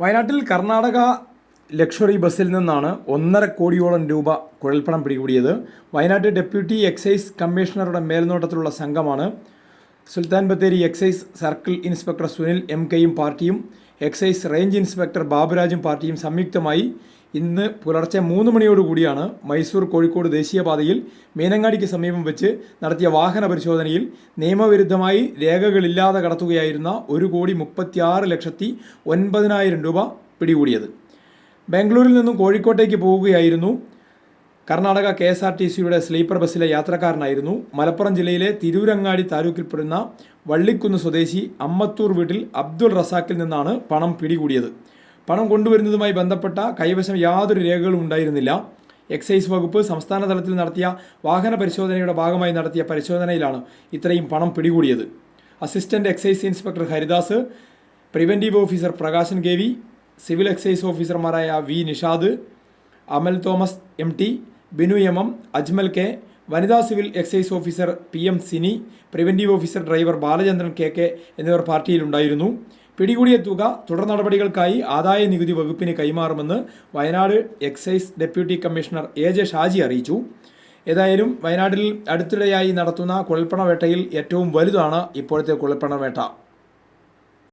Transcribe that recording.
വയനാട്ടിൽ കർണാടക ലക്ഷറി ബസ്സിൽ നിന്നാണ് ഒന്നര കോടിയോളം രൂപ കുഴൽപ്പണം പിടികൂടിയത്. വയനാട് ഡെപ്യൂട്ടി എക്സൈസ് കമ്മീഷണറുടെ മേൽനോട്ടത്തിലുള്ള സംഘമാണ്. Sultan Bathery excise circle inspector Sunil M കെയും പാർട്ടിയും എക്സൈസ് റേഞ്ച് ഇൻസ്പെക്ടർ ബാബുരാജും പാർട്ടിയും സംയുക്തമായി ഇന്ന് പുലർച്ചെ മൂന്ന് മണിയോടുകൂടിയാണ് മൈസൂർ കോഴിക്കോട് ദേശീയപാതയിൽ മീനങ്ങാടിക്ക് സമീപം വെച്ച് നടത്തിയ വാഹന പരിശോധനയിൽ നിയമവിരുദ്ധമായി രേഖകളില്ലാതെ കടത്തുകയായിരുന്ന ഒരു കോടി മുപ്പത്തിയാറ് ലക്ഷത്തി ഒൻപതിനായിരം രൂപ പിടികൂടിയത്. ബാംഗ്ലൂരിൽ നിന്നും കോഴിക്കോട്ടേക്ക് പോവുകയായിരുന്നു Karnataka K S R T സിയുടെ സ്ലീപ്പർ ബസ്സിലെ യാത്രക്കാരനായിരുന്നു. മലപ്പുറം ജില്ലയിലെ തിരൂരങ്ങാടി താലൂക്കിൽപ്പെടുന്ന വള്ളിക്കുന്ന് സ്വദേശി അമ്മത്തൂർ വീട്ടിൽ അബ്ദുൾ റസാക്കിൽ നിന്നാണ് പണം പിടികൂടിയത്. പണം കൊണ്ടുവരുന്നതുമായി ബന്ധപ്പെട്ട കൈവശം യാതൊരു രേഖകളും ഉണ്ടായിരുന്നില്ല. എക്സൈസ് വകുപ്പ് സംസ്ഥാന തലത്തിൽ നടത്തിയ വാഹന പരിശോധനയുടെ ഭാഗമായി നടത്തിയ പരിശോധനയിലാണ് ഇത്രയും പണം പിടികൂടിയത്. Assistant excise inspector Haridas preventive officer Prakashan K V civil excise ഓഫീസർമാരായ V Nishad Amal Thomas M T Binu M M Ajmal K വനിതാ civil excise officer P M Sini preventive officer driver Balachandran K K എന്നിവർ പാർട്ടിയിലുണ്ടായിരുന്നു പിടികൂടിയ തുക തുടർ നടപടികൾക്കായി ആദായ നികുതി വകുപ്പിന് കൈമാറുമെന്ന് Wayanad excise deputy commissioner A J Shaji അറിയിച്ചു. ഏതായാലും വയനാട്ടിൽ അടുത്തിടെയായി നടത്തുന്ന കുഴൽപ്പണ വേട്ടയിൽ ഏറ്റവും വലുതാണ് ഇപ്പോഴത്തെ കുഴൽപ്പണ വേട്ട.